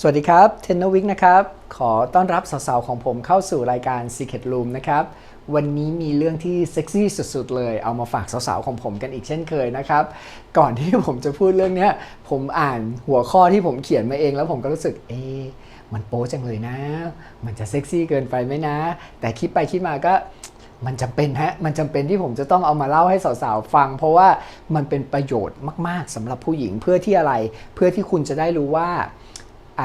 สวัสดีครับเทนนวิกนะครับ ขอต้อนรับสาวๆ ของผมเข้าสู่รายการ Secret Room นะครับ วันนี้มีเรื่องที่เซ็กซี่สุดๆ เลย เอามาฝากสาวๆ ของผมกันอีกเช่นเคยนะครับ ก่อนที่ผมจะพูดเรื่องนี้ผมอ่านหัวข้อที่ผมเขียนมาเองแล้วผมก็รู้สึกเอ๊มันโป๊จังเลยนะ มันจะเซ็กซี่เกินไปไหมนะ แต่คิดไปคิดมาก็มันจำเป็นฮะ มันจำเป็นที่ผมจะต้องเอามาเล่าให้สาวๆฟัง เพราะว่ามันเป็นประโยชน์มาก ๆสำหรับผู้หญิงเพื่อที่อะไร เพื่อที่คุณจะได้รู้ว่า ไอ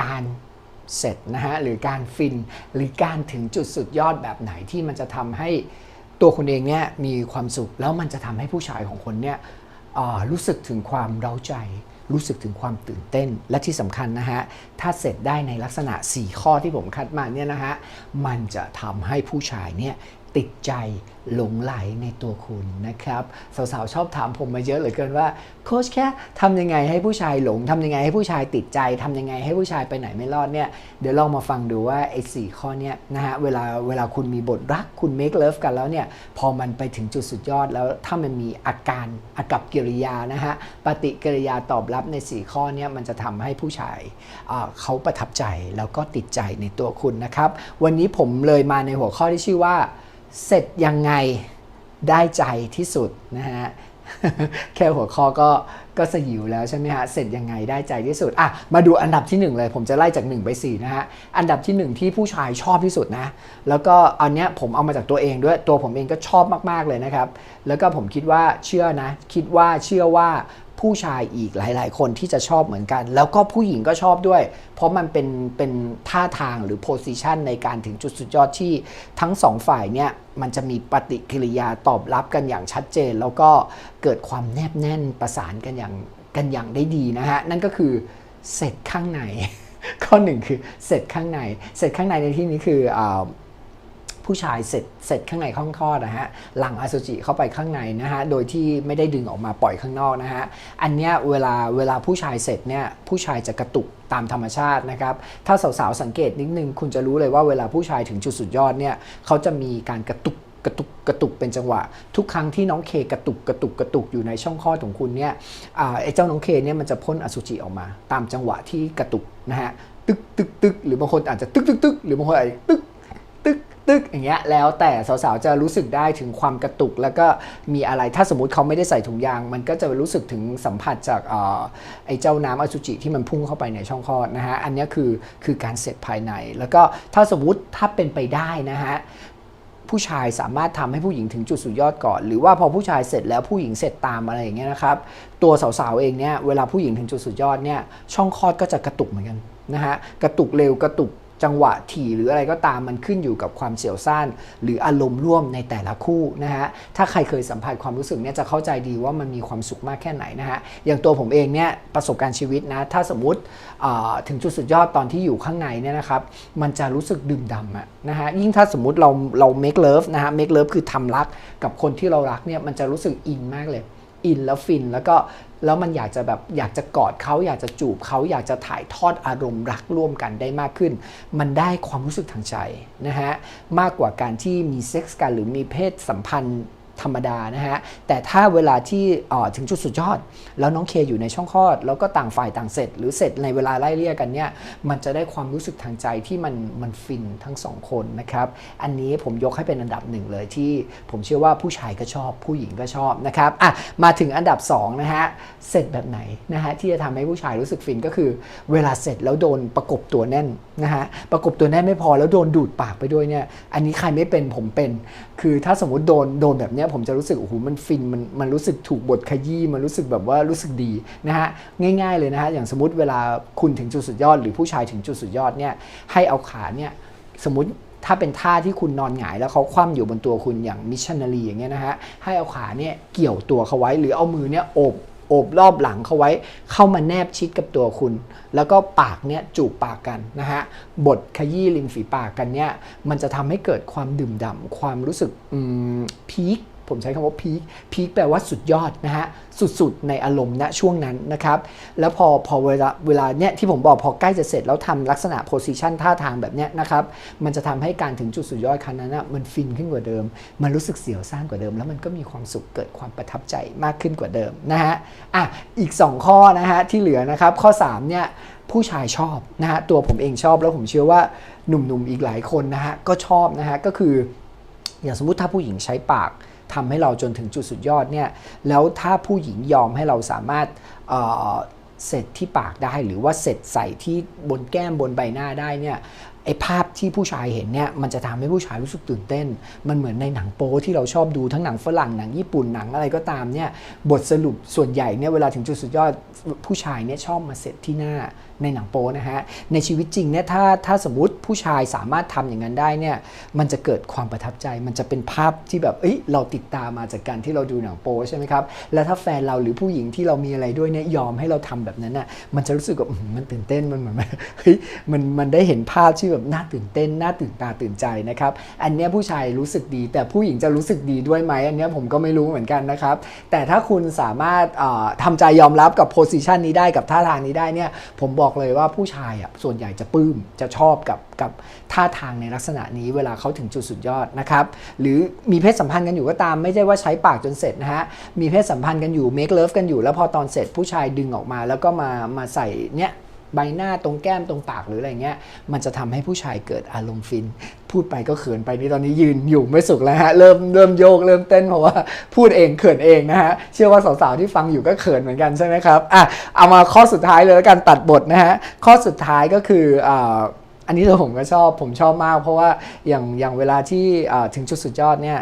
การเสร็จนะฮะหรือการฟินหรือการถึงจุดสุดยอดแบบไหนที่มันจะทำให้ตัวคุณเองเนี่ยมีความสุขแล้วมันจะทำให้ผู้ชายของคนเนี่ยรู้สึกถึงความเร้าใจ รู้สึกถึงความตื่นเต้นและที่สำคัญนะฮะถ้าเสร็จได้ในลักษณะ 4 ข้อที่ผมคัดมาเนี่ยนะฮะมันจะทำให้ผู้ชายเนี่ย ติดใจหลงไหลในตัวคุณนะครับ สาวๆ ชอบถามผมมาเยอะเหลือเกินว่า โค้ชแค่ทำยังไงให้ผู้ชายหลงทำยังไงให้ผู้ชายติดใจทำยังไงให้ผู้ชายไปไหนไม่รอดเนี่ยเดี๋ยวลองมาฟังดูว่าไอ้สข้อเนี้ยนะฮะเวลาเวลาคุณมีบทรักคุณ make love กันแล้วเนี่ยพอมันไปถึงจุดสุดยอดแล้วถ้ามันมีอาการอากับกิริยานะฮะปฏิกิริยาตอบรับใน 4 ข้อเนี้ยมันจะทำให้ผู้ชายเขาประทับใจแล้วก็ติดใจในตัวคุณนะครับ วันนี้ผมเลยมาในหัวข้อที่ชื่อว่า เสร็จยังไงได้ใจที่สุดนะฮะแค่หัวข้อก็ก็สยิวแล้วใช่ไหมฮะ เสร็จยังไงได้ใจที่สุด อะ มาดูอันดับที่ 1 เลย ผมจะไล่จาก 1 ไป 4 นะฮะ อันดับที่ 1 ที่ผู้ชายชอบที่สุดนะ แล้วก็อันเนี้ยผมเอามาจากตัวเองด้วย ตัวผมเองก็ชอบมาก ๆ เลยนะครับ แล้วก็ผมคิดว่าเชื่อนะ คิดว่าเชื่อว่า ผู้ชายอีกหลาย ๆ คนที่จะชอบเหมือนกัน แล้วก็ผู้หญิงก็ชอบด้วย เพราะมันเป็นเป็นท่าทางหรือโพสิชันในการถึงจุดสุดยอดที่ทั้งสองฝ่ายเนี่ยมันจะมีปฏิกิริยาตอบรับกันอย่างชัดเจน แล้วก็เกิดความแนบแน่นประสานกันอย่างกันอย่างได้ดีนะฮะ นั่นก็คือเสร็จข้างใน ข้อหนึ่งคือเสร็จข้างใน เสร็จข้างในในที่นี้คืออ่า ผู้ชายเสร็จเสร็จข้างในข้องคลอดนะฮะหลังอสุจิเข้าไปข้างในนะฮะโดยที่ไม่ได้ดึงออกมาปล่อยข้างนอกนะฮะอันเนี้ยเวลาเวลาผู้ชายเสร็จเนี่ยผู้ชายจะกระตุกตามธรรมชาตินะครับ ถ้าสาวๆสังเกตนิดนึงคุณจะรู้เลยว่าเวลาผู้ชายถึงจุดสุดยอดเนี่ยเขาจะมีการกระตุกกระตุกกระตุกเป็นจังหวะ ทุกครั้งที่น้องเคกระตุกกระตุกกระตุกอยู่ในช่องคลอดของคุณเนี่ยไอ้เจ้าน้องเคเนี่ยมันจะพ่นอสุจิออกมา ตามจังหวะที่กระตุกนะฮะตึกตึกตึกหรือบางคนอาจจะตึกตึกตึกหรือบางคนอาจจะตึก ตึกตึกอย่างเงี้ยแล้วแต่สาวๆจะรู้สึกได้ถึงความกระตุก แล้วก็มีอะไรถ้าสมมติเขาไม่ได้ใส่ถุงยาง มันก็จะรู้สึกถึงสัมผัสจากออไอ้เจ้าน้ำอสุจิที่มันพุ่งเข้าไปในช่องคลอดนะฮะอันนี้คือคือการเสร็จภายใน แล้วก็ถ้าสมมติถ้าเป็นไปได้นะฮะผู้ชายสามารถทำให้ผู้หญิงถึงจุดสุดยอดก่อน หรือว่าพอผู้ชายเสร็จแล้วผู้หญิงเสร็จตามอะไรอย่างเงี้ยนะครับตัวสาวๆเองเนี่ยเวลาผู้หญิงถึงจุดสุดยอดเนี่ยช่องคลอดก็จะกระตุกเหมือนกันนะฮะกระตุกเร็วกระตุก จังหวะถี่หรืออะไรก็ตามมันขึ้นอยู่กับความเสียวซ่านหรืออารมณ์ร่วมในแต่ละคู่นะฮะถ้าใครเคยสัมผัสความรู้สึกเนี่ยจะเข้าใจดีว่ามันมีความสุขมากแค่ไหนนะฮะอย่างตัวผมเองเนี่ยประสบการณ์ชีวิตนะถ้าสมมติอ่าถึงจุดสุดยอดตอนที่อยู่ข้างในเนี่ยนะครับมันจะรู้สึกดื่มดำอะนะฮะยิ่งถ้าสมมติเราเรา make love นะฮะ make love คือทำรักกับคนที่เรารักเนี่ยมันจะรู้สึกอินมากเลย อินแล้วฟินแล้วก็แล้วมันอยากจะแบบอยากจะกอดเขาอยากจะจูบเขาอยากจะถ่ายทอดอารมณ์รักร่วมกันได้มากขึ้น มันได้ความรู้สึกทางใจนะฮะมากกว่าการที่มีเซ็กส์กันหรือมีเพศสัมพันธ์ ธรรมดานะฮะ แต่ถ้าเวลาที่ถึงจุดสุดยอด แล้วน้องเคอยู่ในช่องคลอด แล้วก็ต่างฝ่ายต่างเสร็จ หรือเสร็จในเวลาไล่เลี่ยกันเนี่ย มันจะได้ความรู้สึกทางใจที่มันมันฟินทั้งสองคนนะครับ อันนี้ผมยกให้เป็นอันดับหนึ่งเลยที่ผมเชื่อว่าผู้ชายก็ชอบ ผู้หญิงก็ชอบนะครับอะมาถึงอันดับสองนะฮะ เสร็จแบบไหนนะฮะที่จะทำให้ผู้ชายรู้สึกฟินก็คือ เวลาเสร็จแล้วโดนประกบตัวแน่นนะฮะ ประกบตัวแน่นไม่พอแล้วโดนดูดปากไปด้วยเนี่ย อันนี้ใครไม่เป็นผมเป็น คือถ้าสมมติโดนโดนแบบเนี้ยผมจะรู้สึกโอ้โหมันฟินมันมันรู้สึกถูกบทขยี้มันรู้สึกแบบว่ารู้สึกดีนะฮะง่าย ๆเลยนะฮะอย่างสมมติเวลาคุณถึงจุดสุดยอด หรือผู้ชายถึงจุดสุดยอดเนี่ยให้เอาขาเนี่ยสมมติถ้าเป็นท่าที่คุณนอนหงายแล้วเขาคว่ำอยู่บนตัวคุณอย่างมิชชันนารีอย่างเงี้ยนะฮะให้เอาขาเนี่ยเกี่ยวตัวเขาไว้ หรือเอามือเนี่ยโอบโอบรอบหลังเขาไว้ เข้ามาแนบชิดกับตัวคุณ แล้วก็ปากเนี่ยจูบปากกันนะฮะบทขยี้ริมฝีปากกันเนี่ยมันจะทำให้เกิดความดื่มด่ำความรู้สึกพีค ผมใช้คำว่าพีคพีคแปลว่าสุดยอดนะฮะสุดๆ ในอารมณ์ณช่วงนั้นนะครับ แล้วพอพอเวลาเวลาเนี่ยที่ผมบอกพอใกล้จะเสร็จแล้วทำลักษณะโพสิชันท่าทางแบบเนี้ยนะครับมันจะทำให้การถึงจุดสุดยอดครั้งนั้นนะมันฟินขึ้นกว่าเดิม มันรู้สึกเสียวซ่านกว่าเดิม แล้วมันก็มีความสุขเกิดความประทับใจมากขึ้นกว่าเดิมนะฮะอะอีก 2 ข้อนะฮะที่เหลือนะครับข้อ3เนี่ยผู้ชายชอบนะฮะตัวผมเองชอบแล้วผมเชื่อว่าหนุ่มๆอีกหลายคนนะฮะก็ชอบนะฮะก็คืออย่างสมมุติถ้าผู้หญิงใช้ปาก ทำให้เราจนถึงจุดสุดยอดเนี่ยแล้วถ้าผู้หญิงยอมให้เราสามารถเอ่อเสร็จที่ปากได้หรือว่าเสร็จใส่ที่บนแก้มบนใบหน้าได้เนี่ยไอภาพที่ผู้ชายเห็นเนี่ยมันจะทำให้ผู้ชายรู้สึกตื่นเต้น มันเหมือนในหนังโป๊ที่เราชอบดูทั้งหนังฝรั่งหนังญี่ปุ่นหนังอะไรก็ตามเนี่ยบทสรุปส่วนใหญ่เนี่ยเวลาถึงจุดสุดยอดผู้ชายเนี่ยชอบมาเสร็จที่หน้า ในหนังโป๊นะฮะ ในชีวิตจริงเนี่ยถ้าถ้าสมมติผู้ชายสามารถทำอย่างนั้นได้เนี่ยมันจะเกิดความประทับใจ มันจะเป็นภาพที่แบบเอ้ยเราติดตามมาจากการที่เราดูหนังโป๊ใช่ไหมครับแล้วถ้าแฟนเราหรือผู้หญิงที่เรามีอะไรด้วยเนี่ยยอมให้เราทำแบบนั้นน่ะมันจะรู้สึกว่ามันตื่นเต้นมันเหมือนเฮ้ยมันมันได้เห็นภาพที่แบบน่าตื่นเต้นน่าตื่นตาตื่นใจนะครับอันเนี้ยผู้ชายรู้สึกดี แต่ผู้หญิงจะรู้สึกดีด้วยไหมอันเนี้ยผมก็ไม่รู้เหมือนกันนะครับแต่ถ้าคุณสามารถเอ่อทำใจยอมรับกับโพสิชันนี้ได้กับท่าทางนี้ได้เนี่ยผมบอกเลยว่าผู้ชายอะส่วนใหญ่จะปลื้มจะชอบกับกับท่าทางในลักษณะนี้เวลาเขาถึงจุดสุดยอดนะครับหรือมีเพศสัมพันธ์กันอยู่ก็ตาม ไม่ใช่ว่าใช้ปากจนเสร็จนะฮะมีเพศสัมพันธ์กันอยู่ make love กันอยู่แล้วพอตอนเสร็จผู้ชายดึงออกมาแล้วก็มามาใส่เนี้ย ใบหน้าตรงแก้มตรงปากหรืออะไรเงี้ย มันจะทำให้ผู้ชายเกิดอารมณ์ฟิน พูดไปก็เขินไปนี่ตอนนี้ยืนอยู่ไม่สุขแล้วฮะ เริ่มเริ่มโยกเริ่มเต้นเพราะว่าพูดเองเขินเองนะฮะ เชื่อว่าสาวๆที่ฟังอยู่ก็เขินเหมือนกันใช่ไหมครับ อะ เอามาข้อสุดท้ายเลยแล้วกันตัดบทนะฮะ ข้อสุดท้ายก็คืออ่าอันนี้ผมก็ชอบผมชอบมาก เพราะว่าอย่างอย่างเวลาที่ถึงจุดสุดยอดเนี่ย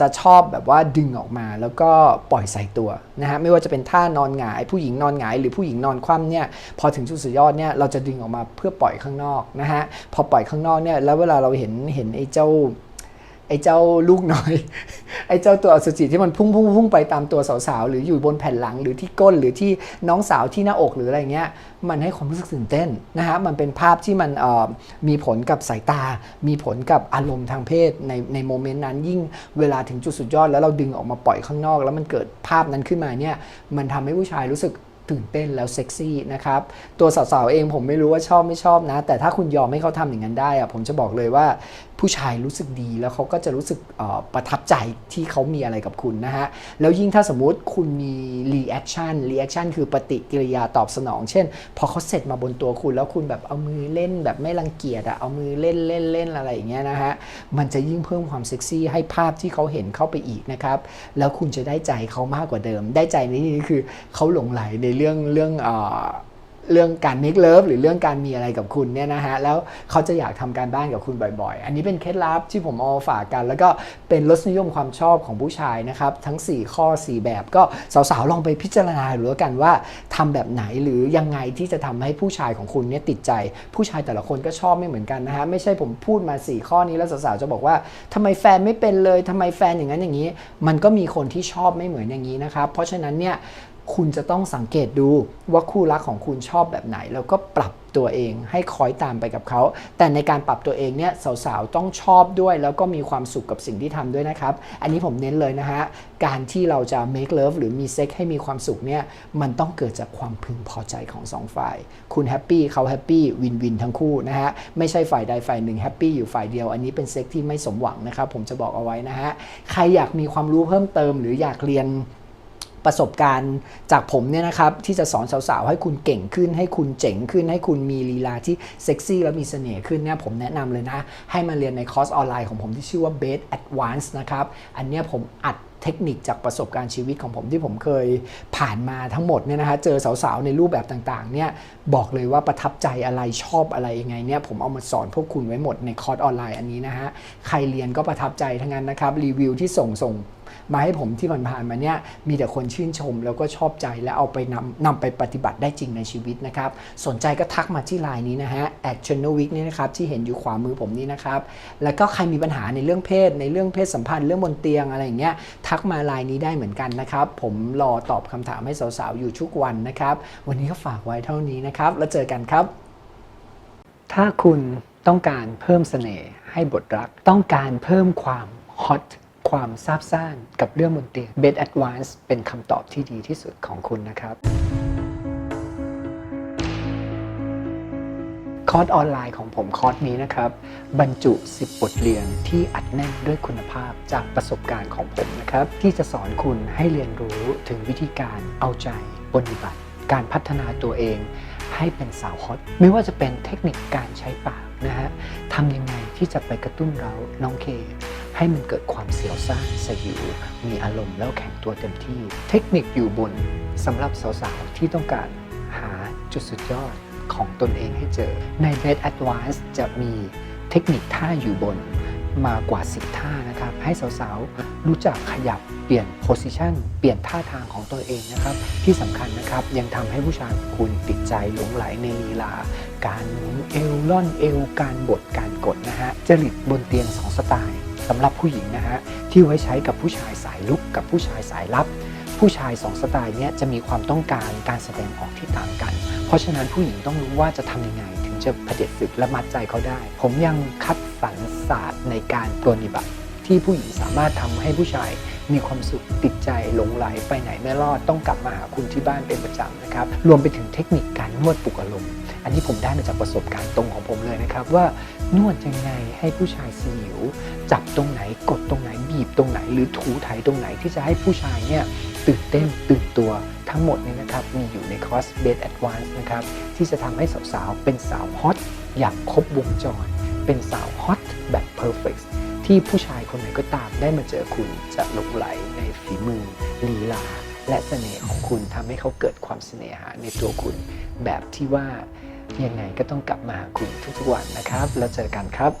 จะชอบแบบว่าดึงออกมาแล้วก็ปล่อยใส่ตัวนะฮะไม่ว่าจะเป็นท่านอนหงาย ผู้หญิงนอนหงาย หรือผู้หญิงนอนคว่ำเนี่ยพอถึงจุดสุดยอดเนี่ยเราจะดึงออกมาเพื่อปล่อยข้างนอกนะฮะพอปล่อยข้างนอกเนี่ยแล้วเวลาเราเห็นเห็นไอ้เจ้า ไอ้เจ้าลูกน้อย ไอ้เจ้าตัวอสุจิที่มันพุ่งพุ่งพุ่งไปตามตัวสาวๆ หรืออยู่บนแผ่นหลังหรือที่ก้นหรือที่น้องสาวที่หน้าอกหรืออะไรเงี้ย มันให้ความรู้สึกตื่นเต้นนะฮะ มันเป็นภาพที่มันมีผลกับสายตา มีผลกับอารมณ์ทางเพศในในโมเมนต์นั้นยิ่งเวลาถึงจุดสุดยอดแล้วเราดึงออกมาปล่อยข้างนอก แล้วมันเกิดภาพนั้นขึ้นมาเนี่ย มันทำให้ผู้ชายรู้สึกตื่นเต้นแล้วเซ็กซี่นะครับ ตัวสาวๆเองผมไม่รู้ว่าชอบไม่ชอบนะ แต่ถ้าคุณยอมให้เขาทำอย่างนั้นได้อะผมจะบอกเลยว่าผู้ชายรู้สึกดีแล้วเขาก็จะรู้สึกประทับใจที่เขามีอะไรกับคุณนะฮะ แล้วยิ่งถ้าสมมุติคุณมีรีแอคชั่นรีแอคชั่นคือปฏิกิริยาตอบสนอง เช่น พอเขาเสร็จมาบนตัวคุณ แล้วคุณแบบเอามือเล่นแบบไม่รังเกียจอะเอามือเล่นเล่นเล่นอะไรอย่างเงี้ยนะฮะ มันจะยิ่งเพิ่มความเซ็กซี่ให้ภาพที่เขาเห็นเข้าไปอีกนะครับ แล้วคุณจะได้ใจเขามากกว่าเดิม ได้ใจในที่นี้คือเขาหลงไหลในเรื่องเรื่องอ เรื่องการ make love หรือเรื่องการมีอะไรกับคุณเนี่ยนะฮะ แล้วเขาจะอยากทำการบ้านกับคุณบ่อยๆ อันนี้เป็นเคล็ดลับที่ผมเอาฝากกัน แล้วก็เป็นรสนิยมความชอบของผู้ชายนะครับ ทั้ง 4 ข้อ 4 แบบก็สาวๆ ลองไปพิจารณาดูแล้วกันว่าทำแบบไหนหรือยังไงที่จะทำให้ผู้ชายของคุณเนี่ยติดใจ ผู้ชายแต่ละคนก็ชอบไม่เหมือนกันนะฮะ ไม่ใช่ผมพูดมา 4 ข้อนี้แล้วสาวๆ จะบอกว่าทำไมแฟนไม่เป็นเลยทำไมแฟนอย่างนั้นอย่างนี้ มันก็มีคนที่ชอบไม่เหมือนอย่างนี้นะครับ เพราะฉะนั้นเนี่ย คุณจะต้องสังเกตดูว่าคู่รักของคุณชอบแบบไหน แล้วก็ปรับตัวเองให้คอยตามไปกับเขา แต่ในการปรับตัวเองเนี่ยสาวๆต้องชอบด้วย แล้วก็มีความสุขกับสิ่งที่ทำด้วยนะครับ อันนี้ผมเน้นเลยนะฮะ การที่เราจะ make love หรือมีเซ็กให้มีความสุขเนี่ยมันต้องเกิดจากความพึงพอใจของสองฝ่าย คุณแฮปปี้เขาแฮปปี้วินวินทั้งคู่นะฮะ ไม่ใช่ฝ่ายใดฝ่ายหนึ่งแฮปปี้อยู่ฝ่ายเดียว อันนี้เป็นเซ็กที่ไม่สมหวังนะครับผมจะบอกเอาไว้นะฮะใครอยากมีความรู้เพิ่มเติม หรืออยากเรียน ประสบการณ์จากผมเนี่ยนะครับที่จะสอนสาวๆให้คุณเก่งขึ้น ให้คุณเจ๋งขึ้น ให้คุณมีลีลาที่เซ็กซี่และมีเสน่ห์ขึ้นเนี่ยผมแนะนำเลยนะ ให้มาเรียนในคอร์สออนไลน์ของผมที่ชื่อว่า b a s Advance นะครับอันเนี้ยผมอัดเทคนิคจากประสบการณ์ชีวิตของผมที่ผมเคยผ่านมาทั้งหมดเนี่ยนะฮะเจอสาวๆในรูปแบบต่างๆเนี่ยบอกเลยว่าประทับใจอะไรชอบอะไรยังไงเนี่ยผมเอามาสอนพวกคุณไว้หมดในคอร์สออนไลน์อันนี้นะฮะใครเรียนก็ประทับใจทั้งนั้นนะครับรีวิวที่ส่งส่ง มาให้ผมที่ผ่านๆมาเนี่ยมีแต่คนชื่นชมแล้วก็ชอบใจและเอาไปนำนำไปปฏิบัติได้จริงในชีวิตนะครับ สนใจก็ทักมาที่ไลน์นี้นะฮะ at channel week นี่นะครับที่เห็นอยู่ขวามือผมนี่นะครับ แล้วก็ใครมีปัญหาในเรื่องเพศ ในเรื่องเพศสัมพันธ์เรื่องบนเตียงอะไรอย่างเงี้ยทักมาไลน์นี้ได้เหมือนกันนะครับ ผมรอตอบคำถามให้สาวๆอยู่ทุกวันนะครับ วันนี้ก็ฝากไว้เท่านี้นะครับ แล้วเจอกันครับ ถ้าคุณต้องการเพิ่มเสน่ห์ให้บทรัก ต้องการเพิ่มความฮอต ความซาบซ่านกับเรื่องบนเตียง Bed Advance เป็นคำตอบที่ดีที่สุดของคุณนะครับคอร์สออนไลน์ของผมคอร์สนี้นะครับ บรรจุ 10 บทเรียนที่อัดแน่นด้วยคุณภาพจากประสบการณ์ของผมนะครับ ที่จะสอนคุณให้เรียนรู้ถึงวิธีการเอาใจปฏิบัติ การพัฒนาตัวเองให้เป็นสาวฮอตไม่ว่าจะเป็นเทคนิคการใช้ปากนะฮะทำยังไงที่จะไปกระตุ้นเราน้องเค ให้มันเกิดความเสียวซ่านสยิวมีอารมณ์แล้วแข็งตัวเต็มที่ เทคนิคอยู่บนสำหรับสาวๆ ที่ต้องการหาจุดสุดยอดของตนเองให้เจอ ใน Bed Advice จะมีเทคนิคท่าอยู่บนมากว่า 10 ท่านะครับ ให้สาวๆ รู้จักขยับเปลี่ยนโพสิชันเปลี่ยนท่าทางของตัวเองนะครับ ที่สำคัญนะครับยังทำให้ผู้ชายคุณติดใจหลงไหลในลีลา การเอวล่อนเอว การบดการกดนะฮะจริตบนเตียง 2 สไตล์ สำหรับผู้หญิงนะฮะที่ไว้ใช้กับผู้ชายสายลุกกับผู้ชายสายลับ ผู้ชาย2สไตล์เนี้ยจะมีความต้องการการแสดงออกที่ต่างกัน เพราะฉะนั้นผู้หญิงต้องรู้ว่าจะทำยังไง ถึงจะเผด็จศึกและมัดใจเขาได้ ผมยังคัดสรรศาสตร์ในการปรนนิบัติ ที่ผู้หญิงสามารถทำให้ผู้ชายมีความสุขติดใจหลงไหลไปไหนไม่รอดต้องกลับมาหาคุณที่บ้านเป็นประจำนะครับรวมไปถึงเทคนิคการนวดปลุกอารมณ์ อันนี้ผมได้มาจากประสบการณ์ตรงของผมเลยนะครับ ว่านวดยังไงให้ผู้ชายสยิว จับตรงไหนกดตรงไหนบีบตรงไหน หรือถูไถตรงไหนที่จะให้ผู้ชายเนี่ยตื่นเต้นตื่นตัวทั้งหมดเนี่ยนะครับมีอยู่ในคอร์ส Bed Advance นะครับที่จะทำให้สาวๆ เป็นสาวฮอตอย่างครบวงจร เป็นสาวฮอตแบบ perfect ที่ผู้ชายคนไหนก็ตามได้มาเจอคุณจะหลงไหลในฝีมือลีลา และเสน่ห์ของคุณทำให้เขาเกิดความเสน่หาในตัวคุณ แบบที่ว่า ยังไงก็ต้องกลับมาหาคุณทุกๆวันนะครับ แล้วเจอกันครับ